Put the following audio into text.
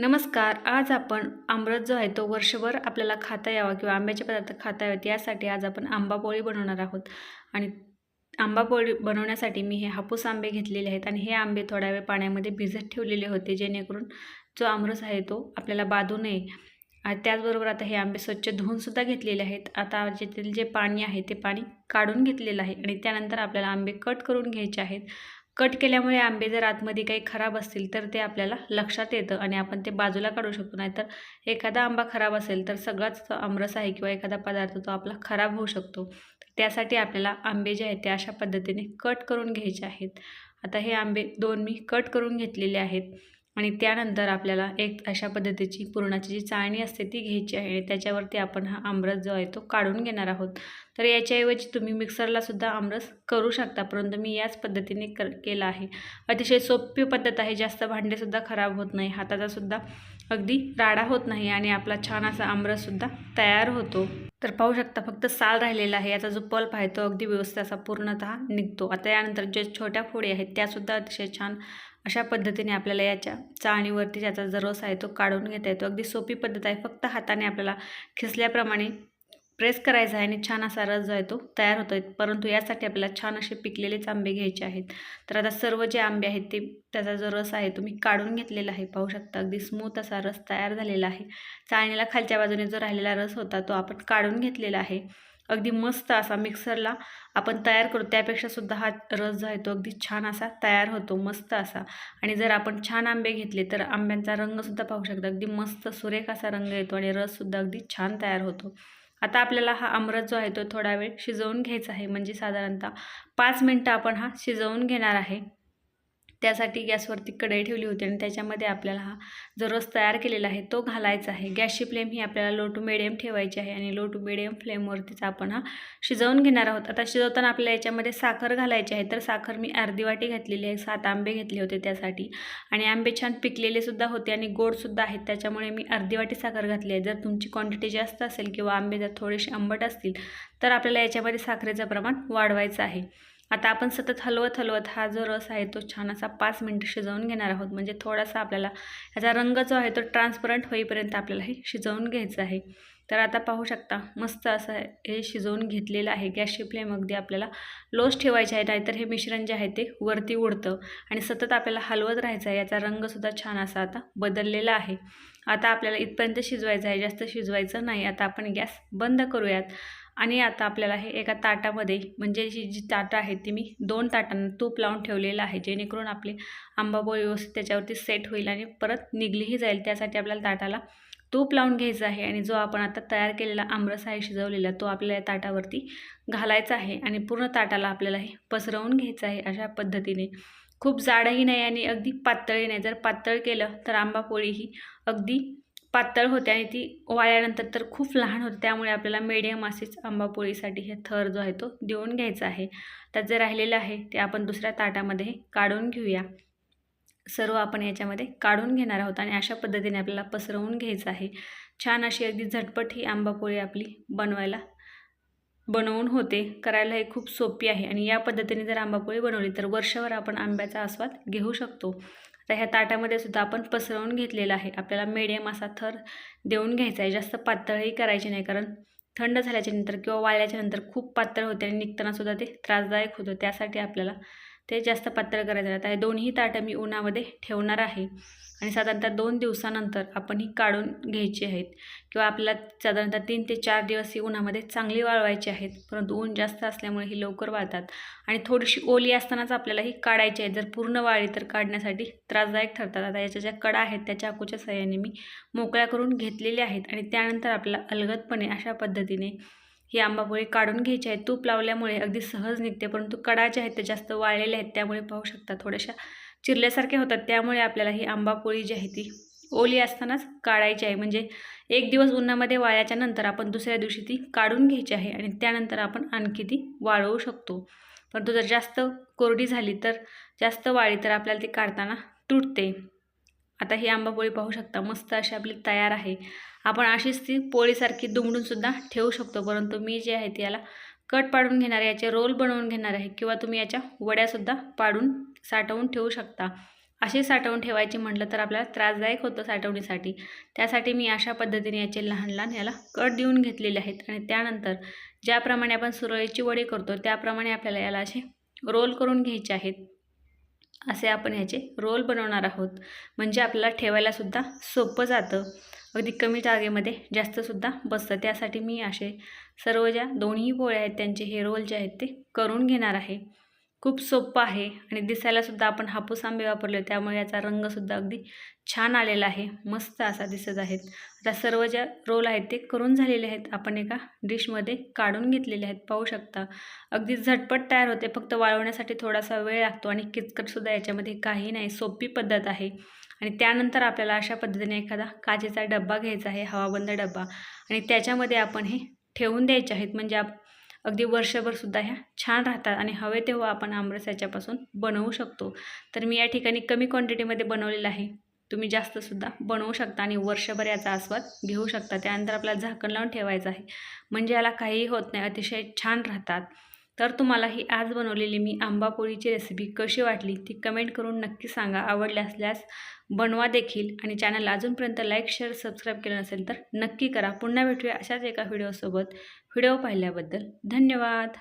नमस्कार आज आपण आमरस जो आहे तो वर्षभर आपल्याला खाता यावा किंवा आंब्याचे पदार्थ खाता यावेत यासाठी आज आपण आंबा पोळी बनवणार आहोत. आणि आंबा पोळी बनवण्यासाठी मी हे हापूस आंबे घेतलेले आहेत आणि हे आंबे थोडा वेळ पाण्यामध्ये भिजत ठेवलेले होते जेणेकरून जो आमरस आहे तो आपल्याला बाधू नये. त्याचबरोबर आता हे आंबे स्वच्छ धुवूनसुद्धा घेतलेले आहेत. आता जेथील जे पाणी आहे ते पाणी काढून घेतलेलं आहे आणि त्यानंतर आपल्याला आंबे कट करून घ्यायचे आहेत. कट केल्यामुळे आंबे जर आतमध्ये काही खराब असतील तर ते आपल्याला लक्षात येतं आणि आपण ते बाजूला काढू शकतो. नाहीतर एखादा आंबा खराब असेल तर सगळाच आमरस आहे किंवा एखादा पदार्थ तो आपला खराब होऊ शकतो. त्यासाठी आपल्याला आंबे जे आहेत ते अशा पद्धतीने कट करून घ्यायचे आहेत. आता हे आंबे दोन मी कट करून घेतलेले आहेत. आणि त्यानंतर आपल्याला एक अशा पद्धतीची पुरणाची जी चाळणी असते ती घ्यायची आहे आणि त्याच्यावरती आपण हा आमरस जो आहे तो काढून घेणार आहोत. तर याच्याऐवजी तुम्ही मिक्सरलासुद्धा आमरस करू शकता परंतु मी याच पद्धतीने कर केला आहे. अतिशय सोपी पद्धत आहे जास्त भांडेसुद्धा खराब होत नाही हाताचासुद्धा अगदी राडा होत नाही आणि आपला छान असा आमरससुद्धा तयार होतो. तर पाहू शकता फक्त साल राहिलेला आहे. याचा जो पल्प आहे तो अगदी व्यवस्थित असा पूर्णतः निघतो. आता यानंतर जे छोट्या फोडी आहेत त्यासुद्धा अतिशय छान अशा पद्धतीने आपल्याला याच्या चाळणीवरती ज्याचा जो रस आहे तो काढून घेता येतो. अगदी सोपी पद्धत आहे. फक्त हाताने आपल्याला खिसल्याप्रमाणे प्रेस करायचा आहे आणि छान असा रस जो आहे तो तयार होतो आहे परंतु यासाठी आपल्याला छान असे पिकलेलेच आंबे घ्यायचे आहेत. तर आता सर्व जे आंबे आहेत ते त्याचा जो रस आहे तो मी काढून घेतलेला आहे. पाहू शकता अगदी स्मूथ असा रस तयार झालेला आहे. चाळणीला खालच्या बाजूने जो राहिलेला रस होता तो आपण काढून घेतलेला आहे. अगदी मस्त असा मिक्सरला आपण तयार करू. त्यापेक्षा सुद्धा हा रस जो आहे तो अगदी छान असा तयार होतो. मस्त असा. आणि जर आपण छान आंबे घेतले तर आंब्यांचा रंगसुद्धा पाहू शकता. अगदी मस्त सुरेख असा रंग येतो आणि रससुद्धा अगदी छान तयार होतो. आता आपल्याला हा आमरस जो आहे तो थोडा वेळ शिजवून घ्यायचा आहे. म्हणजे साधारणतः पाच मिनटं आपण हा शिजवून घेणार आहे. त्यासाठी गॅसवरती कढई ठेवली होती आणि त्याच्यामध्ये आपल्याला हा जो रस तयार केलेला आहे तो घालायचा आहे. गॅसची फ्लेम ही आपल्याला लो टू मिडियम ठेवायची आहे आणि लो टू मिडियम फ्लेमवरतीच आपण हा शिजवून घेणार आहोत. आता शिजवताना आपल्याला याच्यामध्ये साखर घालायची आहे. तर साखर मी अर्धी वाटी घातलेली आहे. सात आंबे घेतले होते त्यासाठी. आणि आंबे छान पिकलेले सुद्धा होते आणि गोडसुद्धा आहेत. त्याच्यामुळे मी अर्धी वाटी साखर घातली आहे. जर तुमची क्वांटिटी जास्त असेल किंवा आंबे जर थोडेसे आंबट असतील तर आपल्याला याच्यामध्ये साखरेचं प्रमाण वाढवायचं आहे. आता आपण सतत हलवत हलवत हा जो रस आहे तो छान असा पाच मिनटं शिजवून घेणार आहोत. म्हणजे थोडासा आपल्याला ह्याचा रंग जो आहे तो ट्रान्सपरंट होईपर्यंत आपल्याला हे शिजवून घ्यायचं आहे. तर आता पाहू शकता मस्त असं हे शिजवून घेतलेलं आहे. गॅसची फ्लेम अगदी आपल्याला लोच ठेवायचे आहे नाहीतर हे मिश्रण जे आहे ते वरती उडतं आणि सतत आपल्याला हलवत राहायचं आहे. याचा रंगसुद्धा छान असा आता बदललेला आहे. आता आपल्याला इथपर्यंत शिजवायचं आहे जास्त शिजवायचं नाही. आता आपण गॅस बंद करूयात. आणि आता आपल्याला हे एका ताटामध्ये म्हणजे जी जी ताटं आहेत ती मी दोन ताटांना तूप लावून ठेवलेलं आहे जेणेकरून आपले आंबापोळी व्यवस्थित त्याच्यावरती सेट होईल आणि परत निघलीही जाईल. त्यासाठी आपल्याला ताटाला तूप लावून घ्यायचं आहे आणि जो आपण आता तयार केलेला आमरस आहे शिजवलेला तो आपल्याला या ताटावरती घालायचा आहे आणि पूर्ण ताटाला आपल्याला हे पसरवून घ्यायचं आहे अशा पद्धतीने. खूप जाडही नाही आणि अगदी पातळही नाही. जर पातळ केलं तर आंबापोळी ही अगदी पातळ होते आणि ती वाळल्यानंतर तर खूप लहान होते. त्यामुळे आपल्याला मीडियम असेच आंबापोळीसाठी हे थर जो आहे तो देऊन घ्यायचा आहे. त्यात जे राहिलेलं आहे ते आपण दुसऱ्या ताटामध्ये काढून घेऊया. सर्व आपण याच्यामध्ये काढून घेणार आहोत आणि अशा पद्धतीने आपल्याला पसरवून घ्यायचं आहे. छान अशी अगदी झटपट ही आंबापोळी आपली बनवायला बनवून होते. करायला हे खूप सोपी आहे आणि या पद्धतीने जर आंबापोळी बनवली तर वर्षभर आपण आंब्याचा आस्वाद घेऊ शकतो. तर ह्या ताटामध्ये सुद्धा आपण पसरवून घेतलेला आहे. आपल्याला मिडियम असा थर देऊन घ्यायचा आहे. जास्त पातळही करायची नाही कारण थंड झाल्याच्यानंतर किंवा वाळल्याच्या नंतर खूप पातळ होते आणि निघतानासुद्धा ते त्रासदायक होतं. त्यासाठी आपल्याला ते जास्त पातळ करायचं आता हे दोन्ही ताटं मी उन्हामध्ये ठेवणार आहे. आणि साधारणतः दोन दिवसानंतर आपण ही काढून घ्यायची आहेत. किंवा आपल्याला साधारणतः तीन ते चार दिवस ही उन्हामध्ये चांगली वाळवायची आहेत. परंतु ऊन जास्त असल्यामुळे ही लवकर वाळतात. आणि थोडीशी ओली असतानाच आपल्याला ही काढायची आहे जर पूर्ण वाळली तर काढण्यासाठी त्रासदायक ठरतात. आता याच्या ज्या कडा आहेत त्या चाकूच्या सहाय्याने मी मोकळ्या करून घेतलेल्या आहेत. आणि त्यानंतर आपल्याला अलगदपणे अशा पद्धतीने ही आंबापोळी काढून घ्यायची आहे. तूप लावल्यामुळे अगदी सहज निघते परंतु कडा ज्या आहेत त्या जास्त वाळलेल्या आहेत त्यामुळे पाहू शकता थोड्याशा चिरल्यासारख्या होतात. त्यामुळे आपल्याला ही आंबापोळी जी आहे ती ओली असतानाच काढायची आहे. म्हणजे एक दिवस उन्हामध्ये वाळ्याच्या नंतर आपण दुसऱ्या दिवशी ती काढून घ्यायची आहे आणि त्यानंतर आपण आणखी ती वाळवू शकतो. परंतु जर जास्त कोरडी झाली तर जास्त वाळी तर आपल्याला ती काढताना तुटते. आता ही आंबापोळी पाहू शकता मस्त अशी आपली तयार आहे. आपण अशीच ती पोळीसारखी दुमडूनसुद्धा ठेवू शकतो परंतु मी जे आहे ती याला कट पाडून घेणार आहे याचे रोल बनवून घेणार आहे किंवा तुम्ही याच्या वड्यासुद्धा पाडून साठवून ठेवू शकता. अशी साठवून ठेवायची म्हटलं तर आपल्याला त्रासदायक होतं साठवणीसाठी. त्यासाठी मी अशा पद्धतीने याचे लहान लहान याला कट देऊन घेतलेले आहेत. आणि त्यानंतर ज्याप्रमाणे आपण सुरळीची वडी करतो त्याप्रमाणे आपल्याला याला असे रोल करून घ्यायचे आहेत. असे आपण ह्याचे रोल बनवणार आहोत. म्हणजे आपल्याला ठेवायलासुद्धा सोपं जातं. अगदी कमी जागेमध्ये जास्तसुद्धा बसतं. त्यासाठी मी असे सर्व ज्या दोन्ही पोळ्या आहेत त्यांचे हे रोल जे आहेत ते करून घेणार आहे. खूप सोपं आहे आणि दिसायलासुद्धा आपण हापूस आंबे वापरले त्यामुळे याचा रंगसुद्धा अगदी छान आलेला आहे. मस्त असा दिसत आहेत. आता सर्व ज्या रोल आहेत ते करून झालेले आहेत. आपण एका डिशमध्ये काढून घेतलेले आहेत. पाहू शकता. अगदी झटपट तयार होते. फक्त वाळवण्यासाठी थोडासा वेळ लागतो आणि किचकटसुद्धा याच्यामध्ये काही नाही. सोपी पद्धत आहे. आणि त्यानंतर आपल्याला अशा पद्धतीने एखादा काचेचा डब्बा घ्यायचा आहे. हवाबंद डब्बा. आणि त्याच्यामध्ये आपण हे ठेवून द्यायचे आहेत. म्हणजे आप अगदी वर्षभरसुद्धा ह्या छान राहतात आणि हवे तेव्हा आपण आमरस याच्यापासून बनवू शकतो. तर मी या ठिकाणी कमी क्वांटिटीमध्ये बनवलेलं आहे. तुम्ही जास्तसुद्धा बनवू शकता आणि वर्षभर याचा आस्वाद घेऊ शकता. त्यानंतर आपल्याला झाकण लावून ठेवायचं आहे. म्हणजे याला काहीही होत नाही. अतिशय छान राहतात. तर तुम्हाला ही आज बनवलेली मी आंबा पोळीची रेसिपी कशी वाटली ती कमेंट करून नक्की सांगा. आवडली असल्यास बनवा देखील आणि चॅनल अजूनपर्यंत लाईक शेअर सबस्क्राईब केलं नसेल तर नक्की करा. पुन्हा भेटूया अशाच एका व्हिडिओसोबत व्हिडिओ पाहिल्याबद्दल धन्यवाद.